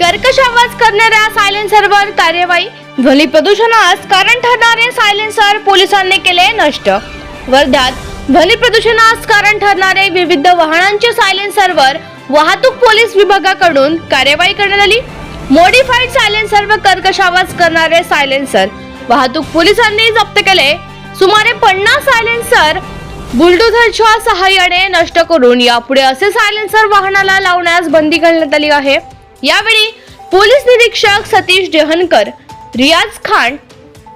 कर्कश आवाज करणाऱ्या सायलेन्सरवर कार्यवाही. ध्वनी प्रदूषणास कारण ठरणारे सायलेन्सर पोलिसांनी केले नष्ट. वर्ध्यात ध्वनी प्रदूषणास कारण ठरणारे विविध वाहनांचे सायलेन्सरवर वाहतूक पोलीस विभागाकडून कार्यवाही करण्यात आली. मॉडिफाईड सायलेन्सर व कर्कश आवाज करणारे सायलेन्सर वाहतूक पोलिसांनी जप्त केले. सुमारे पन्नास सायलेन्सर बुलडोझरच्या सहाय्याने नष्ट करून यापुढे असे सायलेन्सर वाहनाला लावण्यास बंदी घालण्यात आली आहे. यावेळी पोलीस निरीक्षक सतीश जेहनकर रियाज खान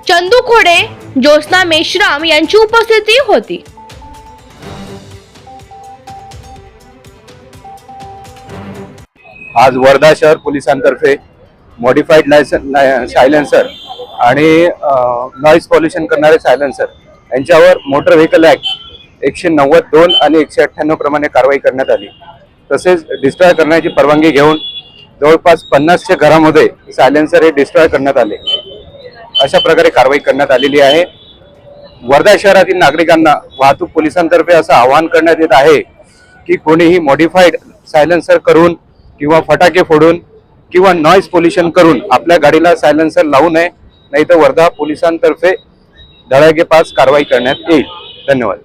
चंदू खोडे ज्योत्ना मेश्राम यांची उपस्थिती होती. आज वर्धा शहर पोलिसांतर्फे मॉडिफाईड लायसन सायलेन्सर आणि नॉईज पॉल्युशन करणारे सायलेन्सर यांच्यावर मोटर व्हेकल ॲक्ट एकशे नव्वद दोन आणि एकशे अठ्ठ्याण्णव प्रमाणे कारवाई करण्यात आली. तसेच डिस्ट्रॉय करण्याची परवानगी घेऊन जवळपास पन्नासच्या घरामध्ये सायलेन्सर हे डिस्ट्रॉय करण्यात आले. अशा प्रकारे कारवाई करण्यात आलेली आहे. वर्धा शहरातील नागरिकांना वाहतूक पोलिसांतर्फे असं आवाहन करण्यात येत आहे की कोणीही मॉडिफाईड सायलेन्सर करून किंवा फटाके फोडून किंवा नॉईज पोल्युशन करून आपल्या गाडीला सायलेन्सर लावू नये नाही तर वर्धा पोलिसांतर्फे धडाकेपास कारवाई करण्यात येईल. धन्यवाद.